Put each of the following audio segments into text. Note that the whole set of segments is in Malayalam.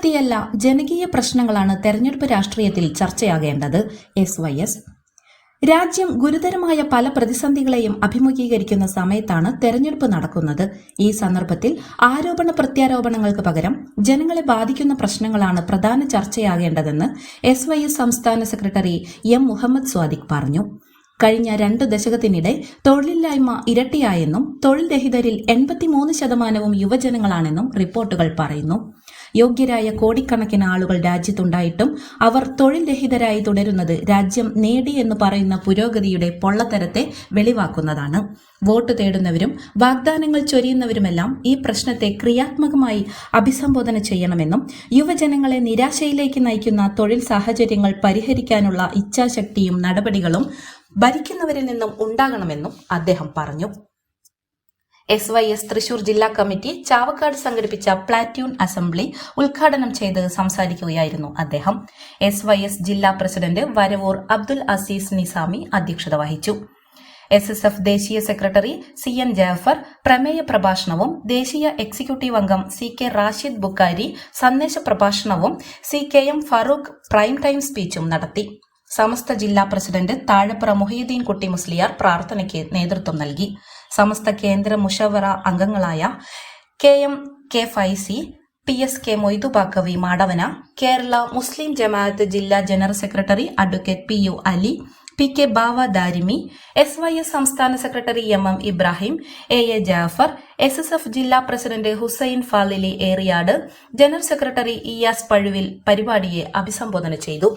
സ്ഥാനാർത്ഥിയല്ല ജനകീയ പ്രശ്നങ്ങളാണ് തെരഞ്ഞെടുപ്പ് രാഷ്ട്രീയത്തിൽ ചർച്ചയാകേണ്ടത്. എസ് വൈ എസ് രാജ്യം ഗുരുതരമായ പല പ്രതിസന്ധികളെയും അഭിമുഖീകരിക്കുന്ന സമയത്താണ് തെരഞ്ഞെടുപ്പ് നടക്കുന്നത്. ഈ സന്ദർഭത്തിൽ ആരോപണ പ്രത്യാരോപണങ്ങൾക്ക് പകരം ജനങ്ങളെ ബാധിക്കുന്ന പ്രശ്നങ്ങളാണ് പ്രധാന ചർച്ചയാകേണ്ടതെന്ന് എസ് വൈ എസ് സംസ്ഥാന സെക്രട്ടറി എം മുഹമ്മദ് സ്വാദിഖ് പറഞ്ഞു. കഴിഞ്ഞ രണ്ട് ദശകത്തിനിടെ തൊഴിലില്ലായ്മ ഇരട്ടിയായെന്നും തൊഴിൽ രഹിതരിൽ എൺപത്തിമൂന്ന് ശതമാനവും യുവജനങ്ങളാണെന്നും റിപ്പോർട്ടുകൾ പറയുന്നു. യോഗ്യരായ കോടിക്കണക്കിന് ആളുകൾ രാജ്യത്തുണ്ടായിട്ടും അവർ തൊഴിൽ രഹിതരായി തുടരുന്നത് രാജ്യം നേടി എന്ന് പറയുന്ന പുരോഗതിയുടെ പൊള്ളത്തരത്തെ വെളിവാക്കുന്നതാണ്. വോട്ട് തേടുന്നവരും വാഗ്ദാനങ്ങൾ ചൊരിയുന്നവരുമെല്ലാം ഈ പ്രശ്നത്തെ ക്രിയാത്മകമായി അഭിസംബോധന ചെയ്യണമെന്നും യുവജനങ്ങളെ നിരാശയിലേക്ക് നയിക്കുന്ന തൊഴിൽ സാഹചര്യങ്ങൾ പരിഹരിക്കാനുള്ള ഇച്ഛാശക്തിയും നടപടികളും ഭരിക്കുന്നവരിൽ നിന്നും ഉണ്ടാകണമെന്നും അദ്ദേഹം പറഞ്ഞു. എസ് വൈ എസ് തൃശൂർ ജില്ലാ കമ്മിറ്റി ചാവക്കാട് സംഘടിപ്പിച്ച പ്ലാറ്റ്യൂൺ അസംബ്ലി ഉദ്ഘാടനം ചെയ്ത് സംസാരിക്കുകയായിരുന്നു അദ്ദേഹം. എസ് വൈ എസ് ജില്ലാ പ്രസിഡന്റ് വരവൂർ അബ്ദുൽ അസീസ് നിസാമി അധ്യക്ഷത വഹിച്ചു. എസ് എസ് എഫ് ദേശീയ സെക്രട്ടറി സി എൻ ജാഫർ പ്രമേയ പ്രഭാഷണവും ദേശീയ എക്സിക്യൂട്ടീവ് അംഗം സി കെ റാഷിദ് ബുക്കാരി സന്ദേശ പ്രഭാഷണവും C K M Farooq prime time സ്പീച്ചും നടത്തി. സമസ്ത ജില്ലാ പ്രസിഡന്റ് താഴെപ്പുറ മുഹീദ്ദീൻ കുട്ടി മുസ്ലിയാർ പ്രാർത്ഥനയ്ക്ക് നേതൃത്വം നൽകി. സമസ്ത കേന്ദ്ര മുഷവറ അംഗങ്ങളായ K M K Faizy P S K Moidu Baqavi Madavana Kerala Muslim Jamaath ജില്ലാ general secretary advocate P U Ali P K Bava Darimi S Y S സംസ്ഥാന secretary M M Ibrahim A A Jafar S S F ജില്ലാ president Hussain Falili Eriyad general secretary Iyas Pazhuvil പരിപാടിയെ അഭിസംബോധന ചെയ്തു.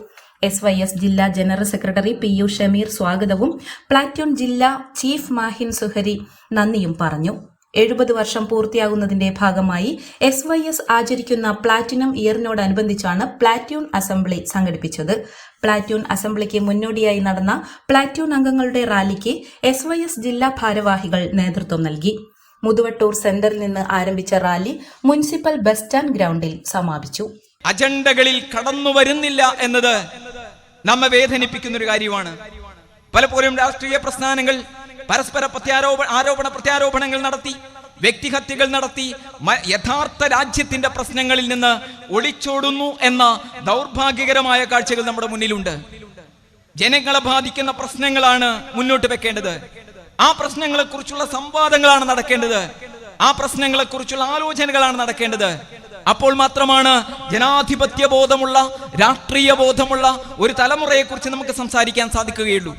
എസ് വൈ എസ് ജില്ലാ general secretary P U Shameer സ്വാഗതവും. പ്ലാറ്റൂൺ ജില്ലാ ചീഫ് മാഹിൻ സുഹരി നന്ദിയും പറഞ്ഞു. എഴുപത് വർഷം പൂർത്തിയാകുന്നതിന്റെ ഭാഗമായി എസ് വൈ എസ് ആചരിക്കുന്ന പ്ലാറ്റിനം ഇയറിനോടനുബന്ധിച്ചാണ് പ്ലാറ്റ്യൂൺ അസംബ്ലി സംഘടിപ്പിച്ചത്. പ്ലാറ്റ്യൂൺ അസംബ്ലിക്ക് മുന്നോടിയായി നടന്ന പ്ലാറ്റ്യൂൺ അംഗങ്ങളുടെ റാലിക്ക് എസ് വൈ എസ് ജില്ലാ ഭാരവാഹികൾ നേതൃത്വം നൽകി. മുതുവട്ടൂർ സെന്ററിൽ നിന്ന് ആരംഭിച്ച റാലി മുനിസിപ്പൽ ബസ് സ്റ്റാൻഡ് ഗ്രൗണ്ടിൽ സമാപിച്ചു. അജണ്ടകളിൽ കടന്നു വരുന്നില്ല എന്നത് നമ്മെ വേദനിപ്പിക്കുന്ന ഒരു കാര്യമാണ്. പലപ്പോഴും രാഷ്ട്രീയ പ്രസ്ഥാനങ്ങൾ പരസ്പര പ്രത്യാരോപ ആരോപണ പ്രത്യാരോപണങ്ങൾ നടത്തി വ്യക്തിഹത്യകൾ നടത്തി യഥാർത്ഥ രാജ്യത്തിന്റെ പ്രശ്നങ്ങളിൽ നിന്ന് ഒളിച്ചോടുന്നു എന്ന ദൗർഭാഗ്യകരമായ കാഴ്ചകൾ നമ്മുടെ മുന്നിലുണ്ട്. ജനങ്ങളെ ബാധിക്കുന്ന പ്രശ്നങ്ങളാണ് മുന്നോട്ട് വെക്കേണ്ടത്. ആ പ്രശ്നങ്ങളെ കുറിച്ചുള്ള സംവാദങ്ങളാണ് നടക്കേണ്ടത്. ആ പ്രശ്നങ്ങളെ കുറിച്ചുള്ള ആലോചനകളാണ് നടക്കേണ്ടത്. അപ്പോൾ മാത്രമാണ് ജനാധിപത്യ ബോധമുള്ള രാഷ്ട്രീയ ബോധമുള്ള ഒരു തലമുറയെക്കുറിച്ച് നമുക്ക് സംസാരിക്കാൻ സാധിക്കുകയുള്ളൂ.